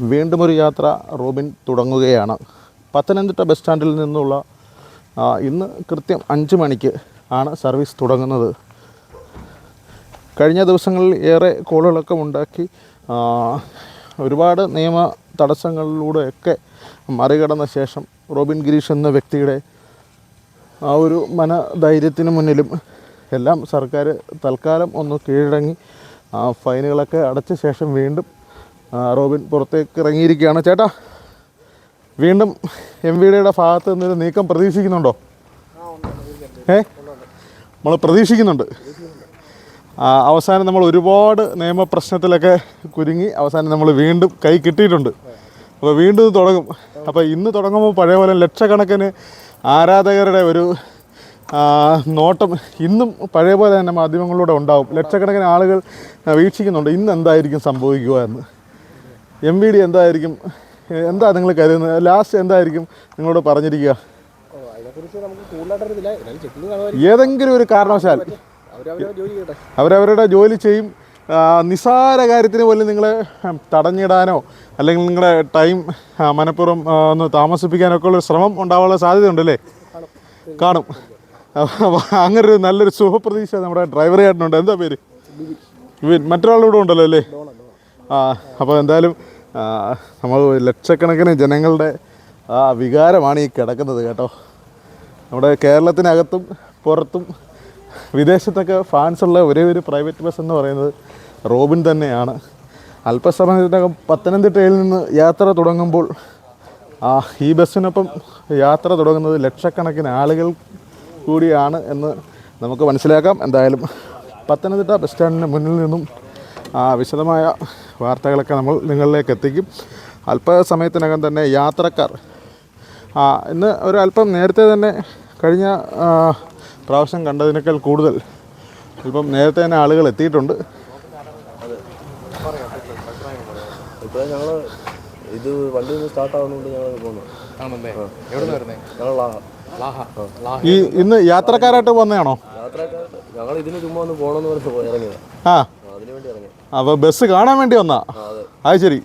വീണ്ടും ഒരു യാത്ര റോബിൻ തുടങ്ങുകയാണ്. പത്തനംതിട്ട ബസ് സ്റ്റാൻഡിൽ നിന്നുള്ള ഇന്ന് കൃത്യം അഞ്ച് മണിക്ക് ആണ് സർവീസ് തുടങ്ങുന്നത്. കഴിഞ്ഞ ദിവസങ്ങളിൽ ഏറെ കോളുകളൊക്കെ ഉണ്ടാക്കി ഒരുപാട് നിയമ തടസ്സങ്ങളിലൂടെയൊക്കെ മറികടന്ന ശേഷം റോബിൻ ഗിരീഷ് എന്ന വ്യക്തിയുടെ ആ ഒരു മനധൈര്യത്തിന് മുന്നിലും എല്ലാം സർക്കാർ തൽക്കാലം ഒന്ന് കീഴടങ്ങി ഫൈനുകളൊക്കെ അടച്ച ശേഷം വീണ്ടും റോബിൻ പുറത്തേക്ക് ഇറങ്ങിയിരിക്കുകയാണ്. ചേട്ടാ വീണ്ടും എം വി ഡിയുടെ ഭാഗത്ത് നിന്നൊരു നീക്കം പ്രതീക്ഷിക്കുന്നുണ്ടോ? ഏ? നമ്മൾ പ്രതീക്ഷിക്കുന്നുണ്ട്. അവസാനം നമ്മൾ ഒരുപാട് നിയമപ്രശ്നത്തിലൊക്കെ കുരുങ്ങി അവസാനം നമ്മൾ വീണ്ടും കൈ കിട്ടിയിട്ടുണ്ട്. അപ്പോൾ വീണ്ടും തുടങ്ങും. അപ്പോൾ ഇന്ന് തുടങ്ങുമ്പോൾ പഴയ പോലെ ലക്ഷക്കണക്കിന് ആരാധകരുടെ ഒരു നോട്ടം ഇന്നും പഴയ പോലെ തന്നെ മാധ്യമങ്ങളിലൂടെ ഉണ്ടാവും. ലക്ഷക്കണക്കിന് ആളുകൾ വീക്ഷിക്കുന്നുണ്ട്. ഇന്ന് എന്തായിരിക്കും സംഭവിക്കുക എന്ന്. എം വി ഡി എന്തായിരിക്കും? എന്താ നിങ്ങൾ കരുതുന്നത്? ലാസ്റ്റ് എന്തായിരിക്കും നിങ്ങളോട് പറഞ്ഞിരിക്കുക? ഏതെങ്കിലും ഒരു കാരണവശാൽ അവരവരുടെ ജോലി ചെയ്യും. നിസാര കാര്യത്തിന് പോലും നിങ്ങളെ തടഞ്ഞിടാനോ അല്ലെങ്കിൽ നിങ്ങളുടെ ടൈം മനഃപൂർവം ഒന്ന് താമസിപ്പിക്കാനൊക്കെ ഉള്ള ശ്രമം ഉണ്ടാവാനുള്ള സാധ്യത ഉണ്ടല്ലേ കാണും. അങ്ങനൊരു അങ്ങനെ ഒരു നല്ലൊരു ശുഭപ്രതീക്ഷ നമ്മുടെ ഡ്രൈവർ ചേട്ടനുണ്ട് എന്താ പേര്? മറ്റൊരാളുടെ മറ്റൊരാളിവിടെ ഉണ്ടല്ലോ അല്ലേ? അപ്പോൾ എന്തായാലും നമ്മൾ ലക്ഷക്കണക്കിന് ജനങ്ങളുടെ ആ വികാരമാണ് ഈ കിടക്കുന്നത് കേട്ടോ. നമ്മുടെ കേരളത്തിനകത്തും പുറത്തും വിദേശത്തൊക്കെ ഫാൻസുള്ള ഒരേ ഒരു പ്രൈവറ്റ് ബസ് എന്ന് പറയുന്നത് റോബിൻ തന്നെയാണ്. അല്പസമയത്തിനകം പത്തനംതിട്ടയിൽ നിന്ന് യാത്ര തുടങ്ങുമ്പോൾ ആ ഈ ബസ്സിനൊപ്പം യാത്ര തുടങ്ങുന്നത് ലക്ഷക്കണക്കിന് ആളുകൾ കൂടിയാണ് എന്ന് നമുക്ക് മനസ്സിലാക്കാം. എന്തായാലും പത്തനംതിട്ട ബസ് സ്റ്റാൻഡിന് മുന്നിൽ നിന്നും വിശദമായ വാർത്തകളൊക്കെ നമ്മൾ നിങ്ങളിലേക്ക് എത്തിക്കും അല്പസമയത്തിനകം തന്നെ യാത്രക്കാർ. ആ ഇന്ന് ഒരു അല്പം നേരത്തെ തന്നെ കഴിഞ്ഞ പ്രാവശ്യം കണ്ടതിനേക്കാൾ കൂടുതൽ അല്പം നേരത്തെ തന്നെ ആളുകൾ എത്തിയിട്ടുണ്ട്. ഇപ്പോൾ ഞങ്ങൾ ഇത് വണ്ടി ഒന്ന് സ്റ്റാർട്ട് ആവുന്നതുകൊണ്ട് ഞങ്ങൾ പോകുന്നു ഈ ഇന്ന് യാത്രക്കാരായിട്ട് വന്നതാണോ? ഞങ്ങൾ ഇതിന് ചുമ്മാ ഒന്ന് പോകണമെന്ന് പറഞ്ഞ് ഇറങ്ങിയതാ. ആ ആ, അതിന് വേണ്ടി ഇറങ്ങി അപ്പോൾ ബസ് കാണാൻ വേണ്ടി വന്നാ. ആ അതെ. ശരി.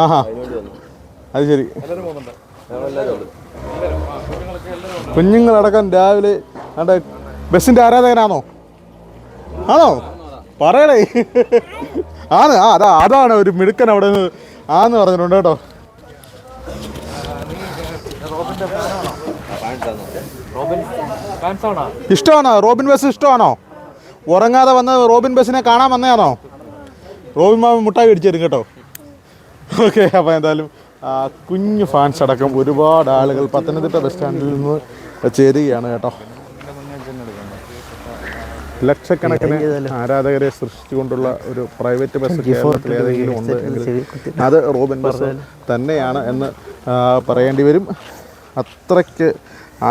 ആഹാ. അത് ശരി. കുഞ്ഞുങ്ങളടക്കം രാവിലെ അവിടെ ബസ്സിന്റെ ആരാധകനാണോ? ആണോ? പറയണേ. ആണ് ആ അതാ അതാണ് ഒരു മിടുക്കൻ അവിടെ നിന്ന് ആന്ന് പറഞ്ഞിട്ടുണ്ട് കേട്ടോ. ഇഷ്ടമാണോ? റോബിൻ ബസ് ഇഷ്ടമാണോ? ഉറങ്ങാതെ വന്ന് റോബിൻ ബസ്സിനെ കാണാൻ വന്നതാണോ? റോബിൻ മാമൻ മുട്ടായി മേടിച്ചു തരും കേട്ടോ. ഓക്കെ അപ്പോൾ എന്തായാലും കുഞ്ഞു ഫാൻസ് അടക്കം ഒരുപാട് ആളുകൾ പത്തനംതിട്ട ബസ് സ്റ്റാൻഡിൽ നിന്ന് ചേരുകയാണ് കേട്ടോ. ലക്ഷക്കണക്കിന് ആരാധകരെ സൃഷ്ടിച്ചുകൊണ്ടുള്ള ഒരു പ്രൈവറ്റ് ബസ് കേരളത്തിൽ ഏതെങ്കിലും ഉണ്ട് അത് റോബിൻ ബസ് തന്നെയാണ് എന്ന് പറയേണ്ടി വരും. അത്രയ്ക്ക്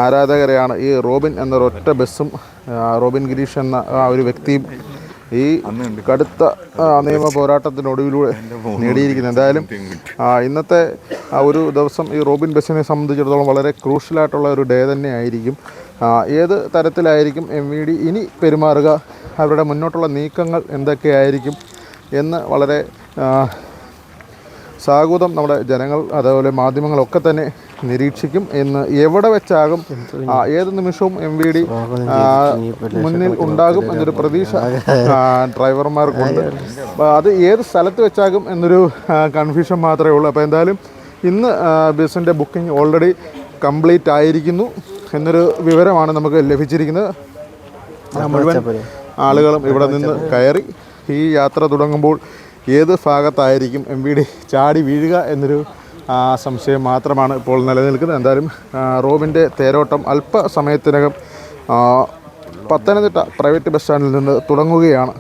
ആരാധകരെയാണ് ഈ റോബിൻ എന്നൊരൊറ്റ ബസ്സും റോബിൻ ഗിരീഷ് എന്ന ആ ഒരു വ്യക്തിയും ഈ കടുത്ത നിയമ പോരാട്ടത്തിനൊടുവിലൂടെ നേടിയിരിക്കുന്നത്. എന്തായാലും ഇന്നത്തെ ഒരു ദിവസം ഈ റോബിൻ ബസ്സിനെ സംബന്ധിച്ചിടത്തോളം വളരെ ക്രൂഷ്യലായിട്ടുള്ള ഒരു ഡേ തന്നെ ആയിരിക്കും ഏത് തരത്തിലായിരിക്കും എം വി ഡി? ഇനി പെരുമാറുക അവരുടെ മുന്നോട്ടുള്ള നീക്കങ്ങൾ എന്തൊക്കെയായിരിക്കും എന്ന് വളരെ സാഗൂതം നമ്മുടെ ജനങ്ങൾ അതേപോലെ മാധ്യമങ്ങളൊക്കെ തന്നെ നിരീക്ഷിക്കും എന്ന് എവിടെ വെച്ചാകും ഏത് നിമിഷവും എം വി ഡി മുന്നിൽ ഉണ്ടാകും എന്നൊരു പ്രതീക്ഷ ഡ്രൈവർമാർക്കുണ്ട്. അത് ഏത് സ്ഥലത്ത് വെച്ചാകും എന്നൊരു കൺഫ്യൂഷൻ മാത്രമേ ഉള്ളൂ. അപ്പോൾ എന്തായാലും ഇന്ന് ബസ്സിന്റെ ബുക്കിംഗ് ഓൾറെഡി കംപ്ലീറ്റ് ആയിരിക്കുന്നു എന്നൊരു വിവരമാണ് നമുക്ക് ലഭിച്ചിരിക്കുന്നത്. മുഴുവൻ ആളുകളും ഇവിടെ നിന്ന് കയറി ഈ യാത്ര തുടങ്ങുമ്പോൾ ഏത് ഭാഗത്തായിരിക്കും എം വി ഡി ചാടി വീഴുക എന്നൊരു സംശയം മാത്രമാണ് ഇപ്പോൾ നിലനിൽക്കുന്നത്. എന്തായാലും റോമിന്റെ തേരോട്ടം അല്പസമയത്തിനകം ആ, പത്തനംതിട്ട പ്രൈവറ്റ് ബസ് സ്റ്റാൻഡിൽ നിന്ന് തുടങ്ങുകയാണ്.